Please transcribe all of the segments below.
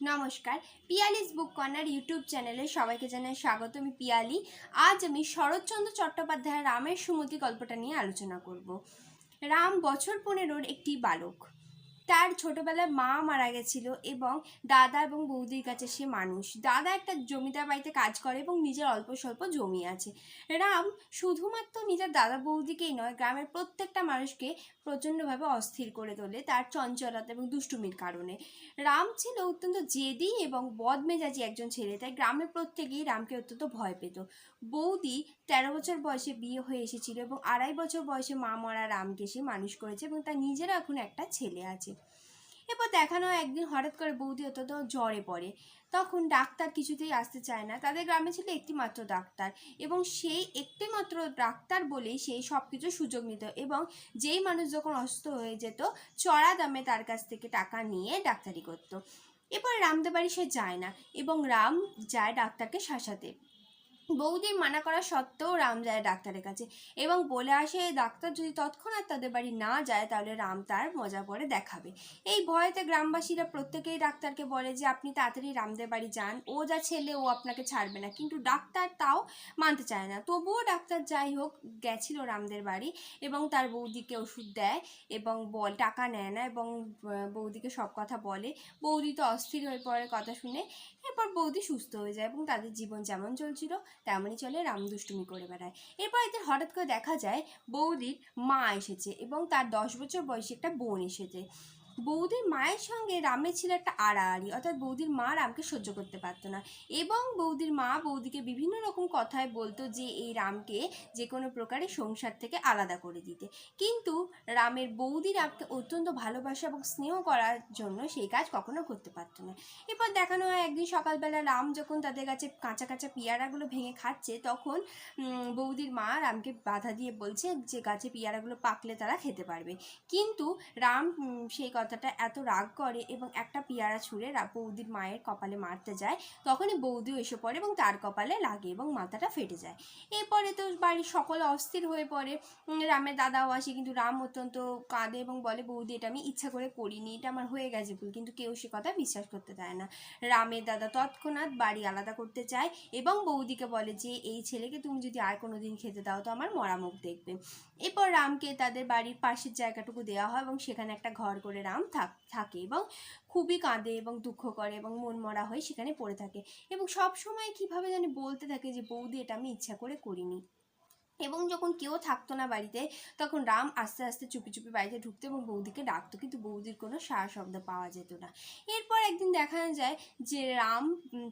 নমস্কার, পিয়ালিস বুক corner YouTube চ্যানেলে সবাইকে জানাই স্বাগত। আমি পিয়ালি। আজ আমি শরৎচন্দ্র চট্টোপাধ্যায়ের রামের সুমতি গল্পটা নিয়ে আলোচনা করব। রাম বছর পনেরোর একটি বালক। তার ছোটবেলায় মা মারা গেছিল এবং দাদা এবং বৌদির কাছে সে মানুষ। দাদা একটা জমিদার বাড়িতে কাজ করে এবং নিজের অল্প স্বল্প জমি আছে। রাম শুধুমাত্র নিজের দাদা বৌদিকেই নয়, গ্রামের প্রত্যেকটা মানুষকে প্রচণ্ডভাবে অস্থির করে তোলে তার চঞ্চলতা এবং দুষ্টুমির কারণে। রাম ছিল অত্যন্ত জেদি এবং বদমেজাজি একজন ছেলে, তাই গ্রামের প্রত্যেকেই রামকে অত্যন্ত ভয় পেত। বৌদি তেরো বছর বয়সে বিয়ে হয়ে এসেছিল এবং আড়াই বছর বয়সে মা মরা রামকে সে মানুষ করেছে এবং তার নিজেরও এখন একটা ছেলে আছে। এরপর দেখানো একদিন হঠাৎ করে বৌদি অত্যন্ত জ্বরে পড়ে। তখন ডাক্তার কিছুতেই আসতে চায় না। তাদের গ্রামে ছিল একটি মাত্র ডাক্তার এবং সেই একটি মাত্র ডাক্তার বলেই সেই সব কিছু সুযোগ নিত এবং যেই মানুষ যখন অসুস্থ হয়ে যেত, চড়া দামে তার কাছ থেকে টাকা নিয়ে ডাক্তারি করত। এরপর রামদের বাড়ি সে যায় না এবং রাম যায় ডাক্তারকে শাসাতে। বৌদি মানা করা সত্ত্বেও রাম যায় ডাক্তারের কাছে এবং বলে আসে ডাক্তার যদি তৎক্ষণাৎ তাদের বাড়ি না যায়, তাহলে রাম তার মজা করে দেখাবে। এই ভয়েতে গ্রামবাসীরা প্রত্যেকেই ডাক্তারকে বলে যে, আপনি তাড়াতাড়ি রামদের বাড়ি যান। ও যা ছেলে, ও আপনাকে ছাড়বে না। কিন্তু ডাক্তার তাও মানতে চায় না। তবুও ডাক্তার যাই হোক, গেছিল রামদের বাড়ি এবং তার বৌদিকে ওষুধ দেয় এবং বল, টাকা নেয় না এবং বৌদিকে সব কথা বলে। বৌদি তো অস্থির হয়ে পড়ে কথা শুনে। এরপর বৌদি সুস্থ হয়ে যায় এবং তাদের জীবন যেমন চলছিল তেমনই চলে রাম দুষ্টুমি করে বেড়ায়। এরপর এদের হঠাৎ করে দেখা যায় বৌদির মা এসেছে এবং তার দশ বছর বয়সী একটা বোন এসেছে। বৌদির মায়ের সঙ্গে রামের ছিল একটা আড়াআড়ি, অর্থাৎ বৌদির মা রামকে সহ্য করতে পারতো না। এবং বৌদির মা বৌদিকে বিভিন্ন রকম কথায় বলতো যে, এই রামকে যে কোনো প্রকারে সংসার থেকে আলাদা করে দিতে। কিন্তু রামের বৌদি রামকে অত্যন্ত ভালোবাসা এবং স্নেহ করার জন্য সেই কাজ কখনো করতে পারতো না। এরপর দেখানো হয় একদিন সকালবেলা রাম যখন তাদের কাছে কাঁচা কাঁচা পেয়ারাগুলো ভেঙে খাচ্ছে, তখন বৌদির মা রামকে বাধা দিয়ে বলছে যে, গাছে পেয়ারাগুলো পাকলে তারা খেতে পারবে। কিন্তু রাম সেই কথাটা এত রাগ করে এবং একটা পেয়ারা ছুঁড়ে বৌদির মায়ের কপালে মারতে যায়, তখনই বৌদিও এসে পড়ে এবং তার কপালে লাগে এবং মাথাটা ফেটে যায়। এরপরে তো বাড়ির সকলে অস্থির হয়ে পড়ে। রামের দাদাও আসে, কিন্তু রাম অত্যন্ত কাঁদে এবং বলে, বৌদি, এটা আমি ইচ্ছা করে করিনি, এটা আমার হয়ে গেছে ভুল, কিন্তু কেউ সে কথা বিশ্বাস করতে দেয় না। রামের দাদা তৎক্ষণাৎ বাড়ি আলাদা করতে চায় এবং বৌদিকে বলে যে, এই ছেলেকে তুমি যদি আর কোনো দিন খেতে দাও, তো আমার মরা মুখ দেখবে। এরপর রামকে তাদের বাড়ির পাশের জায়গাটুকু দেওয়া হয় এবং সেখানে একটা ঘর করে রাম থাক, থাকে এবং খুবই কাঁদে এবং দুঃখ করে এবং মন মরা হয়ে সেখানে পড়ে থাকে এবং সব সময় কীভাবে জানি বলতে থাকে যে, বৌদি, এটা আমি ইচ্ছা করে করিনি। এবং যখন কেউ থাকতো না বাড়িতে, তখন রাম আস্তে আস্তে চুপি চুপি বাড়িতে ঢুকতো এবং বৌদিকে ডাকতো, কিন্তু বৌদির কোনো সারা শব্দ পাওয়া যেত না। এরপর একদিন দেখা যায় যে রাম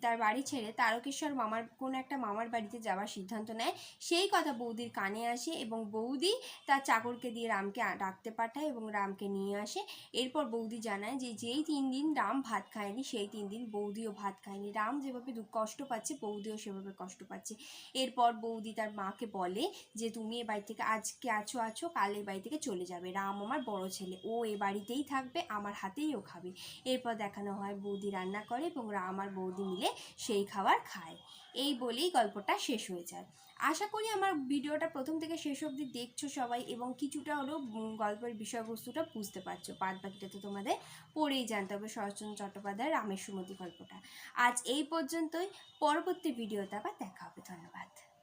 তার বাড়ি ছেড়ে তারকেশ্বর মামার, কোনো একটা মামার বাড়িতে যাওয়ার সিদ্ধান্ত নেয়। সেই কথা বৌদির কানে আসে এবং বৌদি তার চাকরকে দিয়ে রামকে ডাকতে পাঠায় এবং রামকে নিয়ে আসে। এরপর বৌদি জানায় যে যেই তিন দিন রাম ভাত খায়নি, সেই তিন দিন বৌদিও ভাত খায়নি। রাম যেভাবে কষ্ট পাচ্ছে, বৌদিও সেভাবে কষ্ট পাচ্ছে। এরপর বৌদি তার মাকে বলে যে তুমি এ বাড়ি থেকে আজকে আছো আছো, কাল এই বাড়ি থেকে চলে যাবে। রাম আমার বড় ছেলে। ও এ বাড়িতেই থাকবে, আমার হাতেই ও খাবে। এরপর দেখানো হয় বৌদি রান্না করে এবং রাম আর বৌদি মিলে সেই খাবার খায়। এই বলেই গল্পটা শেষ হয়ে যায়। আশা করি আমার ভিডিওটা প্রথম থেকে শেষ অবধি দেখছ সবাই এবং কিছুটা হলেও গল্পের বিষয়বস্তুটা বুঝতে পারছ। বাদ বাকিটা তো তোমাদের পড়েই জানতে হবে শরৎচন্দ্র চট্টোপাধ্যায়ের রামের গল্পটা। আজ এই পর্যন্তই। পরবর্তী ভিডিওতে আবার দেখা হবে। ধন্যবাদ।